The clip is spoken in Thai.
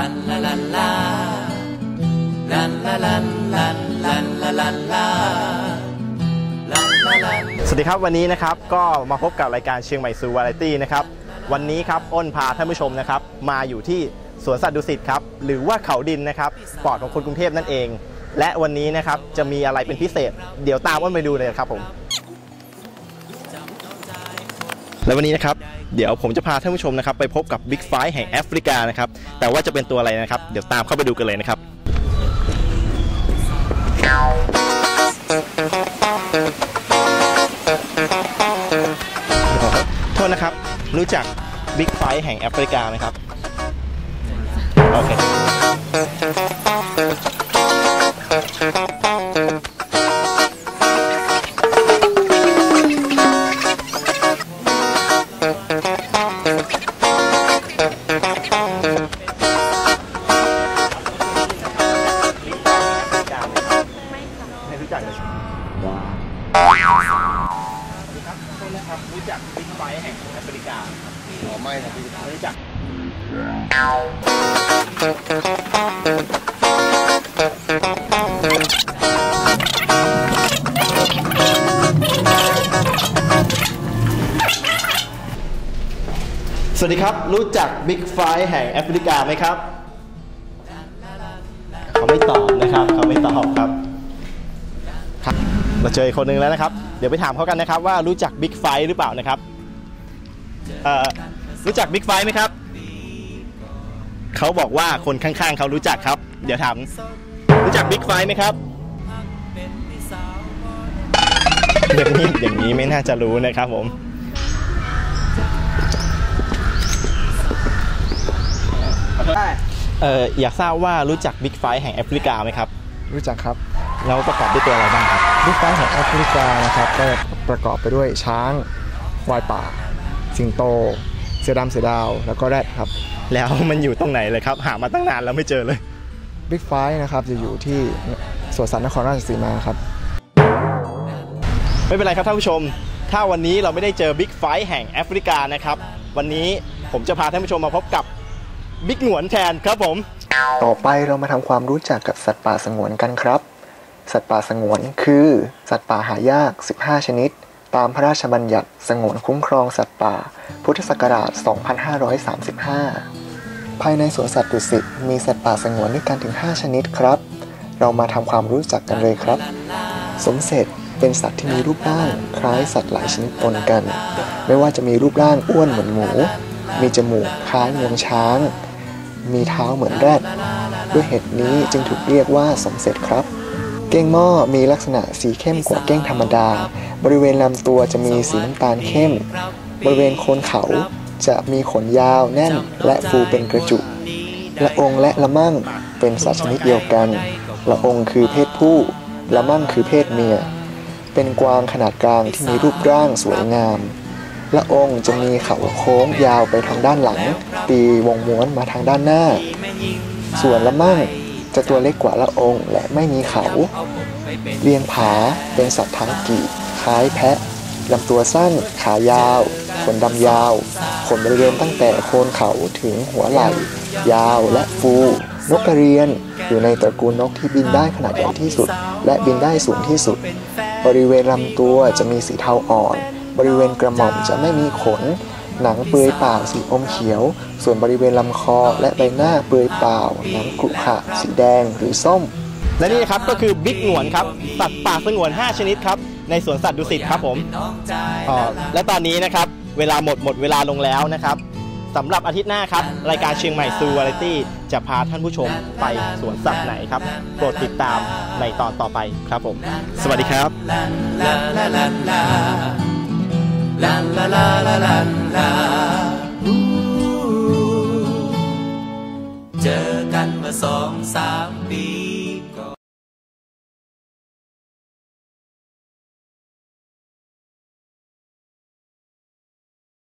สวัสดีครับวันนี้นะครับก็มาพบกับรายการเชียงใหม่ซูวาไรตี้นะครับวันนี้ครับอ้นพาท่านผู้ชมนะครับมาอยู่ที่สวนสัตว์ดุสิตครับหรือว่าเขาดินนะครับปอดของคนกรุงเทพนั่นเอง และวันนี้นะครับจะมีอะไรเป็นพิเศษ เดี๋ยวตามอ้นไปดูเลยครับผมและวันนี้นะครับ เดี๋ยวผมจะพาท่านผู้ชมนะครับไปพบกับบิ๊กไฟแห่งแอฟริกานะครับแต่ว่าจะเป็นตัวอะไรนะครับ เดี๋ยวตามเข้าไปดูกันเลยนะครับโทษนะครับ รู้จักบิ๊กไฟแห่งแอฟริกาไหมครับ โอเค ครับโทษนะครับรู้จักบิ๊กไฟแห่งแอฟริกาอ๋อไม่ครับไม่รู้จักสวัสดีครับ รู้จักบิ๊กไฟแห่งแอฟริกาไหมครับ เขาไม่ตอบนะครับ เขาไม่ตอบครับครับ เราเจออีกคนหนึ่งแล้วนะครับ เดี๋ยวไปถามเขากันนะครับ ว่ารู้จักบิ๊กไฟหรือเปล่านะครับเอ่อรู้จักบิ๊กไฟไหมครับ เขาบอกว่าคนข้างๆเขารู้จักครับ เดี๋ยวถามรู้จักบิ๊กไฟไหมครับอย่างนี้อย่างนี้ไม่น่าจะรู้นะครับผมเอ่ออยากทราบว่ารู้จักบิ๊กไฟแห่งแอฟริกาไหมครับ รู้จักครับ แล้วประกอบด้วยตัวอะไรบ้างครับบิ๊กไฟของแอฟริกานะครับก็ประกอบไปด้วยช้างวายป่า สิงโต เสือดำเสือดาว แล้วก็แรดครับแล้วมันอยู่ตรงไหนเลยครับ หามาตั้งนานแล้วไม่เจอเลยบิ๊กไฟนะครับจะอยู่ที่สวนสัตว์นครราชสีมาครับ ไม่เป็นไรครับท่านผู้ชม ถ้าวันนี้เราไม่ได้เจอบิ๊กไฟแห่งแอฟริกานะครับ วันนี้ผมจะพาท่านผู้ชมมาพบกับบิ๊กหงวนแทนครับผม ต่อไปเรามาทำความรู้จักกับสัตว์ป่าสงวนกันครับ สัตว์ป่าสงวนคือสัตว์ป่าหายาก 15 ชนิด ตามพระราชบัญญัติสงวนคุ้มครองสัตว์ป่า พุทธศักราช 2535 ภายในสวนสัตว์ดุสิตมีสัตว์ป่าสงวนด้วยกันถึง 5 ชนิดครับ เรามาทำความรู้จักกันเลยครับ สมเสร็จเป็นสัตว์ที่มีรูปร่างคล้ายสัตว์หลายชนิดปนกัน ไม่ว่าจะมีรูปร่างอ้วนเหมือนหมู มีจมูกคล้ายงวงช้าง มีเท้าเหมือนแรด ด้วยเหตุนี้จึงถูกเรียกว่าสมเสร็จครับ เก้งหม้อมีลักษณะสีเข้มกว่าเก้งธรรมดา บริเวณลำตัวจะมีสีน้ำตาลเข้ม บริเวณโคนเขาจะมีขนยาวแน่นและฟูเป็นกระจุกละองและละมั่งเป็นสัตว์ชนิดเดียวกัน ละองคือเพศผู้ ละมั่งคือเพศเมีย เป็นกวางขนาดกลางที่มีรูปร่างสวยงาม ละองจะมีเขาโค้งยาวไปทางด้านหลัง ตีวงม้วนมาทางด้านหน้า ส่วนละมั่ง จะตัวเล็กกว่าละองค์และไม่มีเขาเลียงผาเป็นสัตว์ทางกีคล้ายแพะลำตัวสั้น ขายาว ขนดำยาว ขนบริเวณตั้งแต่โคนเขาถึงหัวไหล่ ยาวและฟู นกกระเรียนอยู่ในตระกูลนกที่บินได้ขนาดใหญ่ที่สุด และบินได้สูงที่สุด บริเวณลำตัวจะมีสีเทาอ่อน บริเวณกระหม่อมจะไม่มีขน หนังเปลือยเปล่าสีอมเขียว ส่วนบริเวณลำคอและใบหน้าเปลือยเปล่า หนังกรุขระสีแดงหรือส้ม และนี่นะครับก็คือบิ๊กหงวนครับสัตว์ป่าสงวน 5 ชนิดครับ ในสวนสัตว์ดุสิตครับผมอ๋อและตอนนี้นะครับ เวลาหมดหมดเวลาลงแล้วนะครับสำหรับอาทิตย์หน้าครับ รายการเชียงใหม่ซูวาไรตี้จะพาท่านผู้ชมไปสวนสัตว์ไหนครับ โปรดติดตามในตอนต่อไปครับผม สวัสดีครับ la la la la la la เจอกันมาสองสามปี